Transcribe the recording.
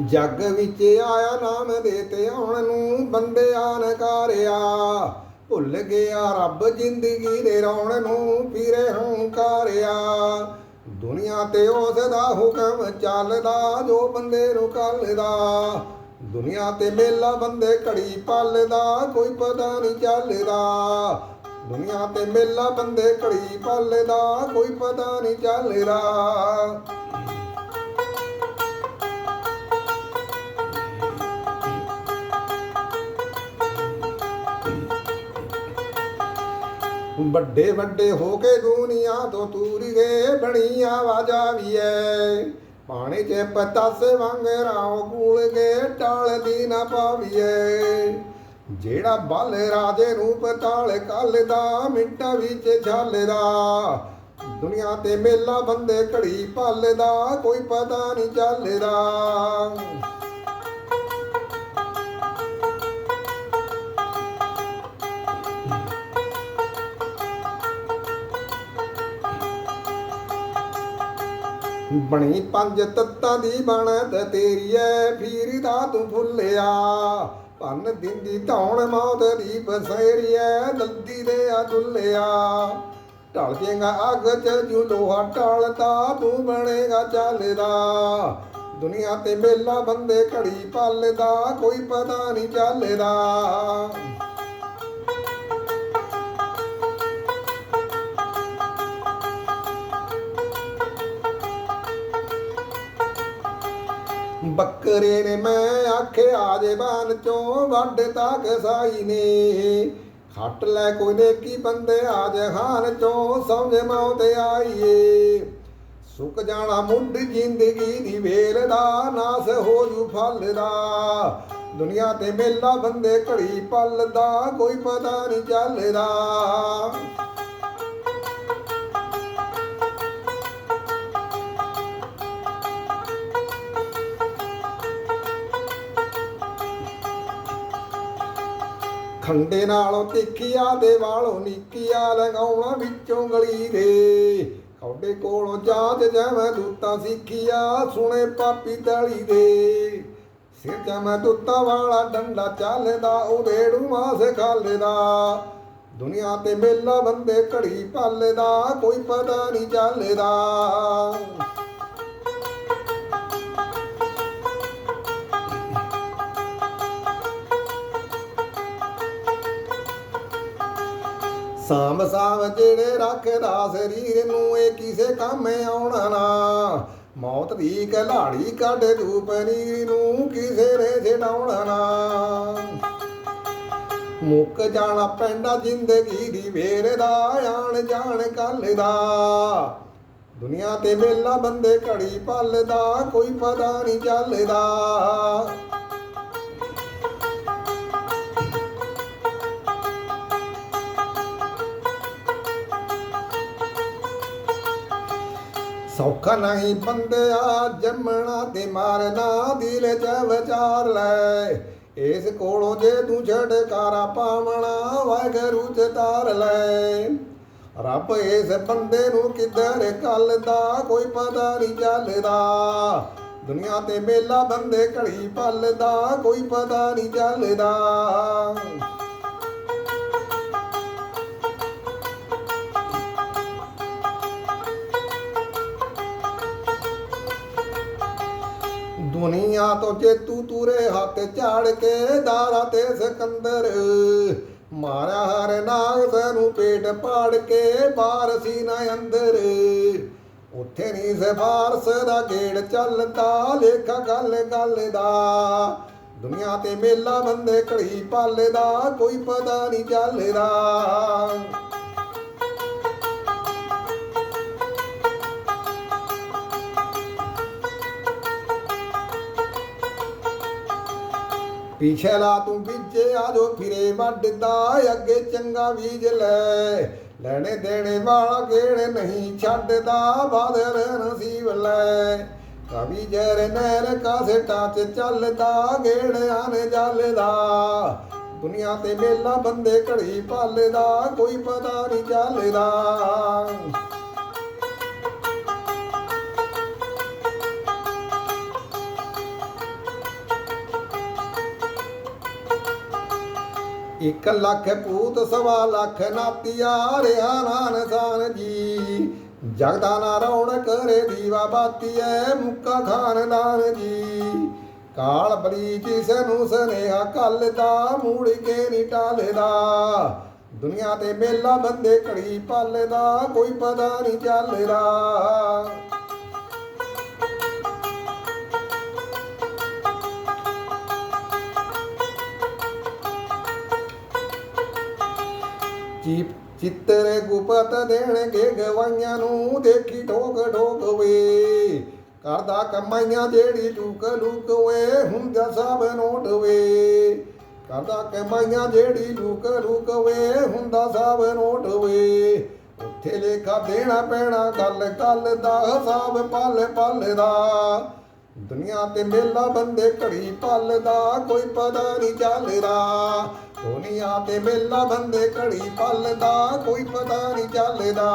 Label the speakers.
Speaker 1: ਜੱਗ ਵਿੱਚ ਆਇਆ ਨਾਮ ਦੇ ਤੇ ਆਉਣ ਨੂੰ ਬੰਦਿਆਂ ਨਕਾਰਿਆ ਭੁੱਲ ਗਿਆ ਰੱਬ ਜ਼ਿੰਦਗੀ ਦੇ ਰੌਣ ਨੂੰ, ਪੀਰੇ ਹੰਕਾਰਿਆ ਦੁਨੀਆ ਤੇ ਉਸ ਦਾ ਹੁਕਮ ਚੱਲਦਾ, ਜੋ ਬੰਦੇ ਨੂੰ ਕੱਲਦਾ। ਦੁਨੀਆ ਤੇ ਮੇਲਾ ਬੰਦੇ ਘੜੀ ਪਲਦਾ, ਕੋਈ ਪਤਾ ਨਹੀਂ ਚੱਲਦਾ। ਦੁਨੀਆ ਤੇ ਮੇਲਾ ਬੰਦੇ ਘੜੀ ਪਲਦਾ, ਕੋਈ ਪਤਾ ਨਹੀਂ ਚੱਲਦਾ। ਵੱਡੇ ਵੱਡੇ ਹੋ ਕੇ ਦੁਨੀਆ ਤੋਂ ਤੂਰ ਗਏ ਬਣੀ ਆਵਾਜ਼ਾਂ ਵੀ ਐ ਪਾਣੀ ਚ ਪਤਾਸੇ ਵਾਂਗ ਰਾਉ ਕੂਲ ਗਏ ਟਾਲਦੀ ਨਾ ਪਾਵੀਏ। ਜਿਹੜਾ ਬਲ ਰਾਜੇ ਨੂੰ ਪਤਾਲ ਕੱਲਦਾ, ਮਿੰਟਾਂ ਵਿੱਚ ਝੱਲਦਾ। ਦੁਨੀਆ ਤੇ ਮੇਲਾ ਬੰਦੇ ਘੜੀ ਪੱਲਦਾ, ਕੋਈ ਪਤਾ ਨਹੀਂ ਚੱਲਦਾ। ਬਣੀ ਪੰਜ ਤੱਤਾਂ ਦੀ ਬਣਤ ਤੇਰੀ ਐ ਫੀਰ ਦਾ ਤੂੰ ਭੁੱਲਿਆ ਭੰਨ ਦਿੰਦੀ ਧੌਣ ਮੌਤ ਦੀ ਬਸੇਰੀ ਐ ਦਲਦੀ ਦੇ ਆ ਦੁੱਲਿਆ ਢਲ ਜੇਗਾ ਅੱਗ ਚ ਜੂ ਲੋਹਾ ਟਲਦਾ ਤੂੰ ਬਣੇਗਾ ਚੱਲਦਾ। ਦੁਨੀਆ ਤੇ ਮੇਲਾ ਬੰਦੇ ਘੜੀ ਪਲਦਾ, ਕੋਈ ਪਤਾ ਨਹੀਂ ਚੱਲਦਾ। ਬੱਕਰੇ ਨੇ ਮੈਂ ਆਖਿਆ ਜੇ ਚੋਂ ਵੱਡ ਤੱਕ ਸਾਈ ਨੇ। ਖੱਟ ਲੈ ਕੋਈ ਨੇਕੀ ਬੰਦੇ ਆਜ ਖਾਨ ਚੋਂ ਸਮਝ ਮੌਤ ਆਈਏ। ਸੁੱਕ ਜਾਣਾ ਮੁੱਢ ਜ਼ਿੰਦਗੀ ਦੀ ਵੇਲ ਦਾ, ਨਾਸ ਹੋ ਜੂ ਫਲ ਦਾ। ਦੁਨੀਆ ਤੇ ਮੇਲਾ ਬੰਦੇ ਘੜੀ ਪਲਦਾ, ਕੋਈ ਪਤਾ ਨਹੀਂ ਚੱਲਦਾ। ਖੰਡੇ ਨਾਲੋਂ ਤਿੱਖੀਆ ਦੇ ਵਾਲੋਂ ਨਿੱਕੀਆ ਲਗਾਉਣਾ ਵਿੱਚੋਂ ਗਲੀ ਦੇ। ਕੌਡੇ ਕੋਲੋਂ ਜਾਤ ਜਵੇਂ ਦੂਤਾ ਸਿੱਖੀਆ, ਸੁਣੇ ਪਾਪੀ ਦਲੀ ਦੇ। ਸਿਰ ਜਵੇਂ ਦੂਤਾ ਵਾਲਾ ਡੰਡਾ ਚੱਲਦਾ ਉਡੇੜੂ ਮਾਸ ਖਾਲਦਾ ਦੁਨੀਆ ਤੇ ਮੇਲਾ ਬੰਦੇ ਘੜੀ ਪਲਦਾ, ਕੋਈ ਪਤਾ ਨਹੀਂ ਚੱਲਦਾ। ਸਾਮ ਸਾਮ ਜਿਹੜੇ ਰੱਖਦਾ ਸਰੀਰ ਨੂੰ, ਇਹ ਕਿਸੇ ਕੰਮ ਆਉਣਾ ਨਾ। ਮੌਤ ਦੀ ਕਲਾੜੀ ਕੱਢ ਦੂ ਪਨੀਰ ਨੂੰ ਕਿਸੇ ਨੇ ਛਡਾਉਣਾ ਨਾ। ਮੁੱਕ ਜਾਣਾ ਪੈਂਦਾ ਜ਼ਿੰਦਗੀ ਦੀ ਵੇਰ ਦਾ, ਆਣ ਜਾਣ ਕੱਲ ਦਾ। ਦੁਨੀਆ ਤੇ ਵੇਲਾ ਬੰਦੇ ਘੜੀ ਪਲਦਾ ਕੋਈ ਪਤਾ ਨਹੀਂ ਚੱਲਦਾ। ਸੌਖਾ ਨਹੀਂ ਬੰਦਿਆ ਜੰਮਣਾ ਤੇ ਮਾਰਨਾ, ਦਿਲ ਚ ਵਿਚਾਰ ਲੈ। ਇਸ ਕੋਲੋਂ ਜੇ ਤੂੰ ਛੜਕਾਰਾ ਪਾਵਣਾ, ਵਾਹਿਗੁਰੂ ਚ ਤਾਰ ਲੈ। ਰੱਬ ਇਸ ਬੰਦੇ ਨੂੰ ਕਿੱਧਰ ਕੱਲਦਾ, ਕੋਈ ਪਤਾ ਨਹੀਂ ਚੱਲਦਾ। ਦੁਨੀਆ ਤੇ ਮੇਲਾ ਬੰਦੇ ਘੜੀ ਪਲਦਾ, ਕੋਈ ਪਤਾ ਨਹੀਂ ਚੱਲਦਾ। ਦੁਨੀਆ ਤੋਂ ਜੇਤੂ ਤੂਰੇ ਹੱਥ ਝਾੜ ਕੇ ਦਾਰਾ ਤੇ ਸਿਕੰਦਰ। ਮਾਰਿਆ ਹਰ ਨਾਗ ਨੂੰ ਪੇਟ ਪਾੜ ਕੇ ਬਾਹਰ ਨਾ ਅੰਦਰ। ਉੱਥੇ ਨਹੀਂ ਸਿਫਾਰਸ ਦਾ ਗੇੜ ਚੱਲਦਾ ਲੇਖਾ ਗੱਲ ਗੱਲ ਦਾ ਦੁਨੀਆ ਤੇ ਮੇਲਾ ਬੰਦੇ ਘੜੀ ਪਾਲਦਾ, ਕੋਈ ਪਤਾ ਨਹੀਂ ਚੱਲਦਾ। ਪਿਛਲਾ ਤੂੰ ਵਿੱਚ ਆਜੋ ਫਿਰੇ ਵੱਡਦਾ ਅੱਗੇ ਚੰਗਾ ਬੀਜ ਲੈ। ਲੈਣੇ ਦੇਣੇ ਵਾਲਾ ਗੇੜ ਨਹੀਂ ਛੱਡਦਾ, ਬਾਦਲ ਨਸੀਬ ਲੈ। ਕਵੀ ਜਰ ਨਹਿਰ ਕਾਸੇ ਟਾਚ ਚੱਲਦਾ ਗੇੜਿਆਂ ਨੇ ਜਲਦਾ। ਦੁਨੀਆ ਤੇ ਮੇਲਾ ਬੰਦੇ ਘੜੀ ਪਾਲਦਾ, ਕੋਈ ਪਤਾ ਨਹੀਂ ਚੱਲਦਾ। ਇੱਕ ਲੱਖ ਪੂਤ ਸਵਾ ਲੱਖ ਨਾਤੀਆ ਰਿਆ ਨਾਨਸਾਨ ਜੀ। ਜਗਦਾ ਨਾ ਰੌਣਕ ਰੇ ਦੀਵਾ ਬਾਤੀਐ ਮੁੱਕਾ ਖਾਨਦਾਨ ਜੀ। ਕਾਲ ਬਲੀ ਜਿਸ ਨੂੰ ਸਨੇਹਾ ਕੱਲ ਦਾ, ਮੂੜ ਕੇ ਨੀ ਟਾਲਦਾ। ਦੁਨੀਆ ਤੇ ਮੇਲਾ ਬੰਦੇ ਘੜੀ ਪਾਲਦਾ, ਕੋਈ ਪਤਾ ਨਹੀਂ ਚੱਲਦਾ। ਚੀਪ ਚਿੱਤਰ ਗੁਪਤ ਦੇਣਗੇ ਗਵਾਈਆਂ ਨੂੰ ਦੇਖੀ ਠੋਕ ਠੋਕ ਵੇ। ਕਰਦਾ ਕਮਾਈਆਂ ਜਿਹੜੀ ਲੁਕ ਲੁਕ ਵੇ ਹੁੰਦਾ ਸਭ ਨੋਟ ਵੇ। ਕਰਦਾ ਕਮਾਈਆਂ ਜਿਹੜੀ ਲੁਕ ਲੁਕ ਵੇ ਹੁੰਦਾ ਸਭ ਨੋਟ ਵੇ। ਉੱਥੇ ਲੇਖਾ ਦੇਣਾ ਪੈਣਾ, ਗੱਲ ਕੱਲ ਦਾ ਹਿਸਾਬ ਪਲ ਪਲ ਦਾ। ਦੁਨੀਆ ਤੇ ਮੇਲਾ ਬੰਦੇ ਘੜੀ ਪਲਦਾ, ਕੋਈ ਪਤਾ ਨਹੀਂ ਚੱਲਦਾ। ਦੁਨੀਆ ਤੇ ਮੇਲਾ ਬੰਦੇ ਘੜੀ ਪਲਦਾ, ਕੋਈ ਪਤਾ ਨਹੀਂ ਚੱਲਦਾ।